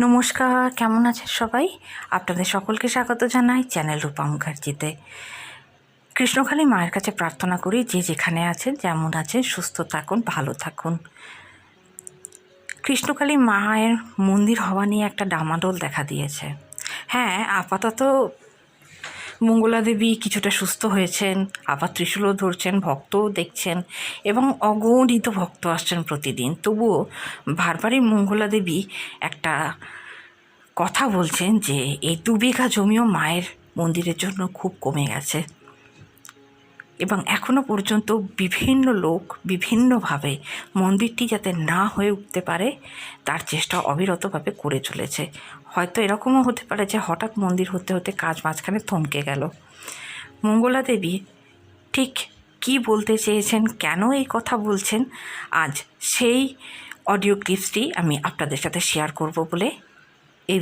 নমস্কার, কেমন আছেন সবাই? আপনাদের সকলকে স্বাগত জানাই চ্যানেল রূপা মুখার্জিতে। কৃষ্ণখালী মায়ের কাছে প্রার্থনা করি, যে যেখানে আছেন, যেমন আছেন, সুস্থ থাকুন, ভালো থাকুন। কৃষ্ণকালী মায়ের মন্দির হওয়া নিয়ে একটা ডামাডোল দেখা দিয়েছে। হ্যাঁ আপাতত মঙ্গলা দেবী কিছুটা সুস্থ হয়েছেন, আবার ত্রিশূলও ধরছেন, ভক্তও দেখছেন এবং অগণিত ভক্ত আসছেন প্রতিদিন। তবুও বারবারই মঙ্গলা দেবী একটা কথা বলছেন যে, এই দু বিঘা জমিও মায়ের মন্দিরের জন্য খুব কমে গেছে। এবং এখনও পর্যন্ত বিভিন্ন লোক বিভিন্নভাবে মন্দিরটি যাতে না হয়ে উঠতে পারে, তার চেষ্টা অবিরতভাবে করে চলেছে। হয়তো এরকমও হতে পারে যে হঠাৎ মন্দির হতে হতে কাজ মাঝখানে থমকে গেল। মঙ্গলা দেবী ঠিক কি বলতে চেয়েছেন, কেন এই কথা বলছেন, আজ সেই অডিও ক্লিপসটি আমি আপনাদের সাথে শেয়ার করব বলে এই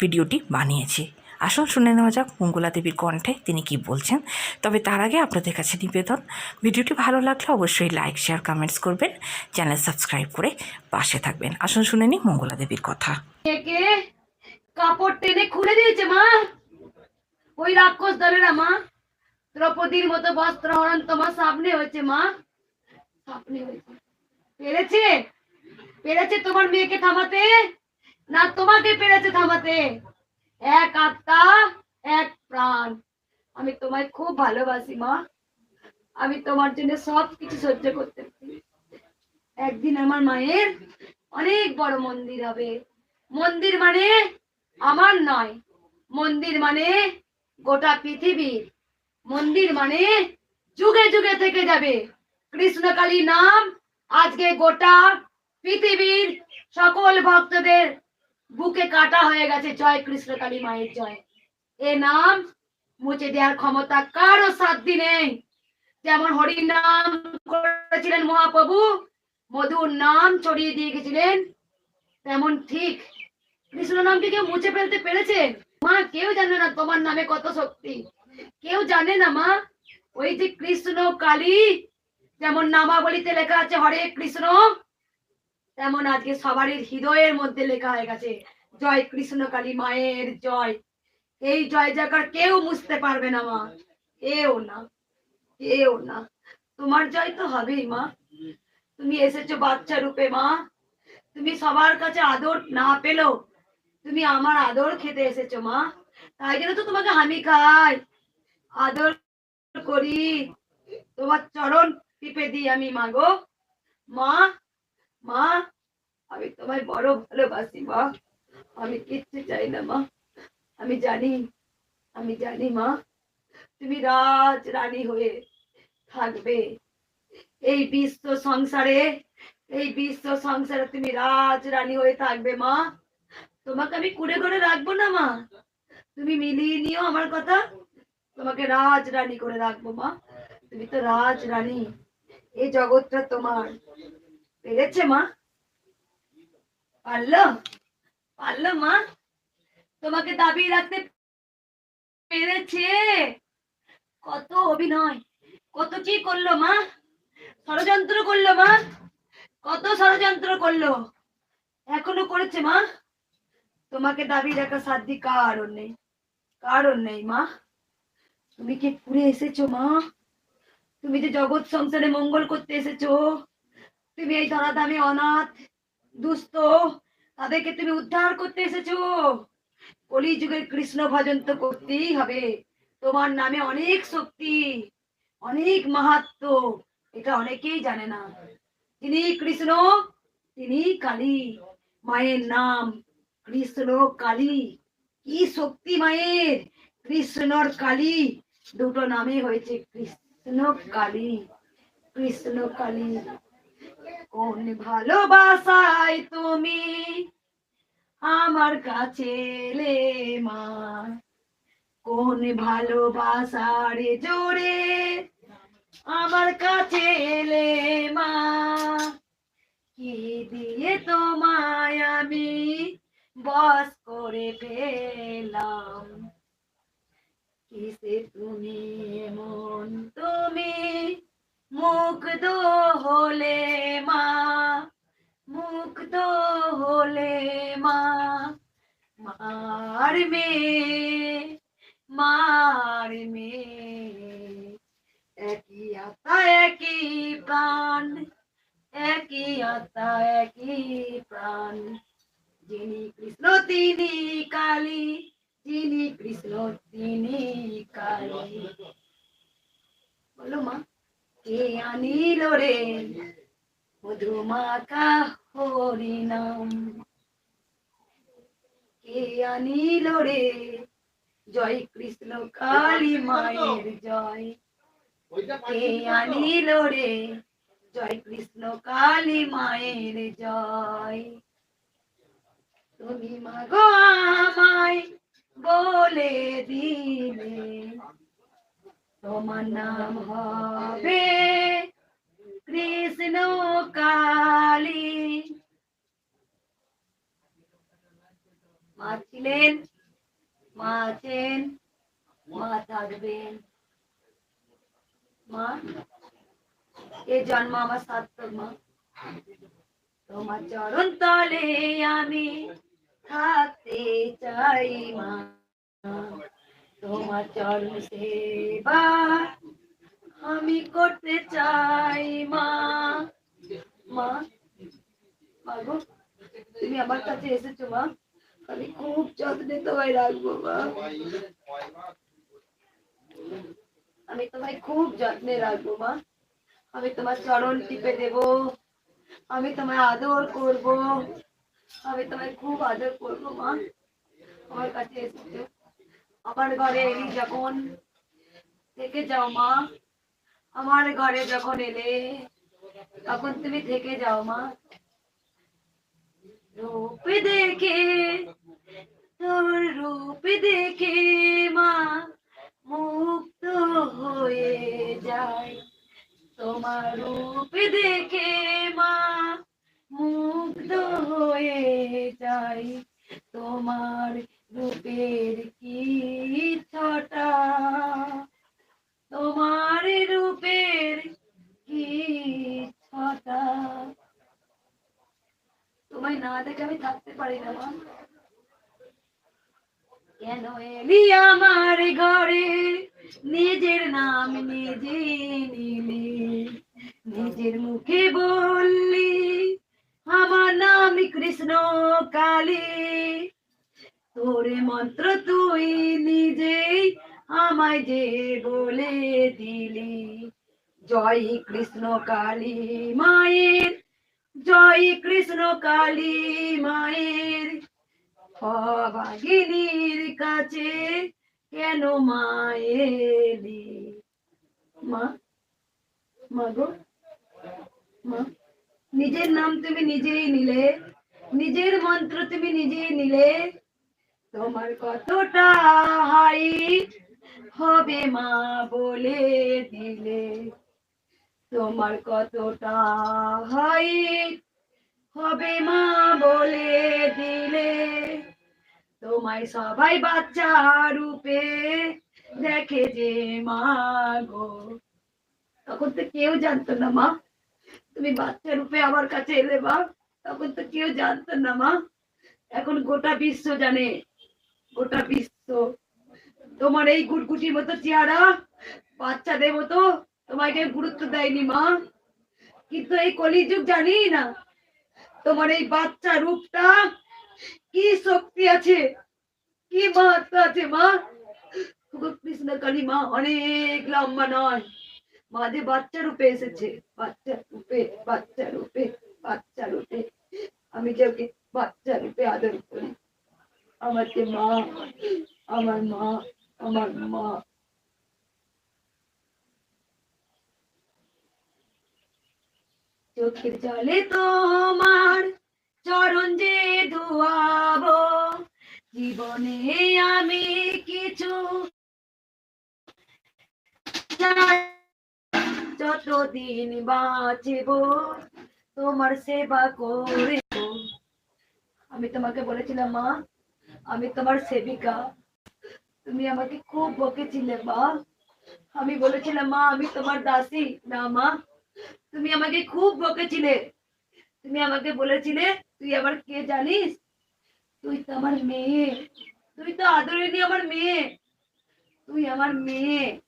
ভিডিওটি বানিয়েছি। আসুন শুনে নেওয়া যাক মঙ্গলা দেবীর কণ্ঠে তিনি কি বলছেন। তবে তার আগে আপনাদের কাছে নিবেদন, ভিডিওটি ভালো লাগলে অবশ্যই লাইক, শেয়ার, কমেন্টস করবেন, চ্যানেল সাবস্ক্রাইব করে পাশে থাকবেন। আসুন শুনে নিই মঙ্গলা দেবীর কথা। কাপড় টেনে খুলে দিয়েছে মা। ওই রাক্ষস দলেরা মা। দ্রৌপদীর মতো বস্ত্র হরণ তোমার সামনে হয়েছে মা। সামনে হয়েছে। পেরেছে? পেরেছে তোমার মেয়েকে থামাতে? না তোমাকে পেরেছে থামাতে? এক আত্মা, এক প্রাণ। আমি তোমায় খুব ভালোবাসি, মা। আমি তোমার জন্য সব কিছু সহ্য করতে একদিন আমার মায়ের অনেক বড় মন্দির হবে। মন্দির মানে আমার নয়। মন্দির মানে গোটা পৃথিবীর। মন্দির মানে যুগে যুগে থেকে যাবে। কৃষ্ণকালী নাম আজকে গোটা পৃথিবীর সকল ভক্তদের বুকে কাটা হয়ে গেছে। জয় কৃষ্ণকালী মায়ের জয়। এ নাম মুছে দেওয়ার ক্ষমতা কারও সাধ্যি নেই। যেমন হরির নাম করেছিলেন মহাপ্রভু, মধুর নাম ছড়িয়ে দিয়ে গেছিলেন, তেমন ঠিক। কৃষ্ণ নামকে কেউ মুছে ফেলতে পেরেছে? মা, কেউ জানে না তোমার নামে কত শক্তি। কেউ জানে না মা, ওই যে কৃষ্ণ কালী, যেমন নামাবলিতে লেখা আছে, হরে কৃষ্ণ তেমন আজকে সবারই হৃদয়ের মধ্যে লেখা হয়ে গেছে, জয় কৃষ্ণ কালী মায়ের জয়। এই জয় জায়গার কেউ মুছতে পারবে না, মা। কেউ না কেউ না। তোমার জয় তো হবেই, মা। তুমি এসেছ বাচ্চা রূপে, মা। তুমি সবার কাছে আদর না পেলেও তুমি আমার আদর খেতে এসেছ, মা। তাই জন্য তো তোমাকে হামি খাই। আদর করি। তোমার চরণ টিপে দিই আমি মাগো মা মা, আমি তোমায় বড় ভালোবাসি, মা। আমি কিচ্ছু চাই না, মা। আমি জানি আমি জানি, মা, তুমি রাজ রানী হয়ে থাকবে। এই বিশ্ব সংসারে, এই বিশ্ব সংসারে তুমি রাজ রানী হয়ে থাকবে, মা। তোমাকে আমি কুড়ে করে রাখব না, মা। তুমি মিলিয়ে নিও আমার কথা। তোমাকে রাজ রানী করে রাখব, মা। তুমি তো রাজ রানী। এই জগৎটা তোমার। পেরেছে মা? পারল? পারল মা? তোমাকে দাবি রাখতে পেরেছে। কত অভিনয়, কত কি করল মা? ষড়যন্ত্র করল মা? কত ষড়যন্ত্র করল? এখনও করেছে মা? তোমাকে দাবি রাখা সাধ্যি কারণ নেই। কারণ নেই মা। তুমি কি পুরে এসেছ মা? তুমি যে জগৎ সংসারে মঙ্গল করতে এসেছ তুমি এই ধরাধামে অনাথ, দুস্থ, তাদেরকে তুমি উদ্ধার করতে এসেছ। কলিযুগের কৃষ্ণ ভজন তো করতেই হবে। তোমার নামে অনেক শক্তি, অনেক মাহাত্ম, এটা অনেকেই জানে না। তিনি কৃষ্ণ, তিনি কালী। মায়ের নাম কৃষ্ণ কালী। কি শক্তি মায়ের? কৃষ্ণর কালী। দুটো নামে হয়েছে কৃষ্ণ কালী কৃষ্ণ কালী। কোন ভালোবাসায় তুমি আমার কাছে এলে মা? কোন ভালোবাসার জোরে আমার কাছে এলে মা? কি দিয়ে তোমায় আমি বস করে পেলাম? কিসে তুমি এমন? তুমি মুগ্ধ হলে মা মুক্ত হলে মা, মার মেয়ে মার মেয়ে। একই আত্মা, একই প্রাণ, একই আত্মা, একই প্রাণ। যিনি কৃষ্ণ, তিনি কালী, যিনি কৃষ্ণ, তিনি কালী। বলো মা, কে আনিল রে? মধুমাকা হরিনাম। কে আনিল রে? জয় কৃষ্ণ কালী মায়ের জয়। কে আনিল রে? জয় কৃষ্ণ কালী মায়ের জয়। তুমি মাগো আমায় বলে দিলে তোমার নাম হবে কৃষ্ণ কালী মা ছিলেন মা আছেন মা থাকবেন মা, এ জন্ম আমার সার্থক মা। তোমার চরণ তলে আমি থাকতে চাই মা। তোমার চরণ সেবা আমি করতে চাই, মা। মা? তুমি আমার কাছে এসেছ, মা। আমি খুব যত্নে তোমায় রাখব, মা। আমি তোমায় খুব যত্নে রাখব, মা। আমি তোমার চরণ টিপে দেব। আমি তোমায় আদর করব। আমি তোমায় খুব আদর করব, মা। আমার কাছে এসেছ। আমার ঘরে এলি যখন থেকে যাও, মা। আমার ঘরে যখন এলে তখন তুমি থেকে যাও মা। রূপ দেখে কেন এলি আমার ঘরে? নিজের নাম নিজে নিলি, নিজের মুখে বললি, আমার নাম কৃষ্ণ কালী। তোরে মন্ত্র তুই নিজেই আমায় যে বলে দিলি। জয় কৃষ্ণ কালী মায়ের জয় কৃষ্ণ কালী মায়ের। অভাগিনীর কাছে কেন মায়েলি মা গো, মা, নিজের নাম তুমি নিজেই নিলে, নিজের মন্ত্র তুমি নিজেই নিলে। তোমার কতটা হাইট হবে মা বলে দিলে। তোমার কতটা হাইট হবে মা বলে দিলে। তোমায় সবাই বাচ্চা রূপে দেখে যে মা গো। তখন তো কেউ জানতো না মা। তুমি বাচ্চা রূপে আমার কাছে এলে মা। তখন তো কেউ জানতো না মা। এখন গোটা বিশ্ব জানে। গোটা বিশ্ব। তোমার এই গুটগুটির মতো চেহারা বাচ্চাদের মতো তোমাকে গুরুত্ব দেয়নি, মা। কিন্তু এই কলিযুগ জানি না তোমার এই বাচ্চা রূপটা কি শক্তি আছে, কি মাহাত্ম আছে, মা। কৃষ্ণ মা, অনেক লম্বা নয়। মা, যে বাচ্চা রূপে এসেছে, বাচ্চা রূপে বাচ্চা রূপে বাচ্চা রূপে। আমি যে ওকে বাচ্চা রূপে আদর করি। আমার যে মা, আমার মা আমার মা। চোখের জলে তোমার চরণ যে ধোয়াবো, জীবনে আমি কিছু যতদিন বাঁচব, তোমার সেবা করব। আমি তোমাকে বলেছিলাম, মা, আমি তোমার সেবিকা। তুমি আমাকে খুব বকেছিলে, মা। আমি বলেছিলাম, মা, আমি তোমার দাসী। না, মা তুমি আমাকে খুব বকেছিলে। তুমি আমাকে বলেছিলে, তুই আবার কে জানিস? তুই তো আমার মেয়ে। তুই তো আদরিনী আমার মেয়ে। তুই আমার মেয়ে।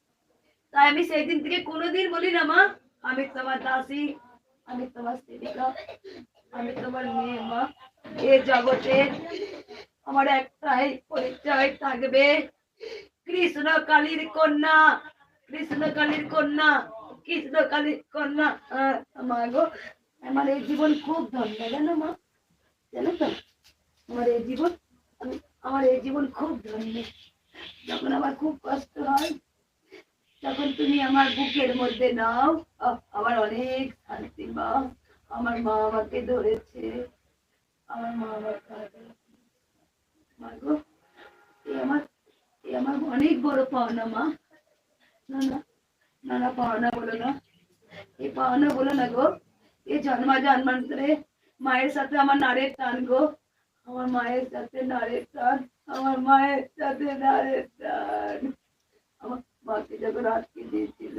তাই আমি সেই দিন থেকে কোনোদিন বলি না, মা, আমি তোমার দাসী, আমি তোমার সেবিকা, আমি তোমার মেয়ে, মা। এ জগতে আমার একটাই পরিচয় থাকবে। কৃষ্ণ কালীর কন্যা কৃষ্ণ কালীর কন্যা। কৃষ্ণ কালীর কন্যা মা গো। আমার এই জীবন খুব ধন্য, জানো মা? জানো তো? আমার এই জীবন, আমি, আমার এই জীবন খুব ধন্য। যখন আমার খুব কষ্ট হয়, তখন তুমি আমার বুকের মধ্যে নাও। আমার অনেক শান্তি, মা। আমার মা আমাকে ধরেছে। আমার মা আমার মা গো আমার আমার অনেক বড় পাওনা, মা। না না। না না পাওনা বলো না এই পাওনা বলো না গো এই জন্মা জন্মান্তরে মায়ের সাথে আমার নারের টান গো আমার মায়ের সাথে নারের টান আমার মায়ের সাথে নারের টান আমার মাকে যখন আটকে দিয়েছিল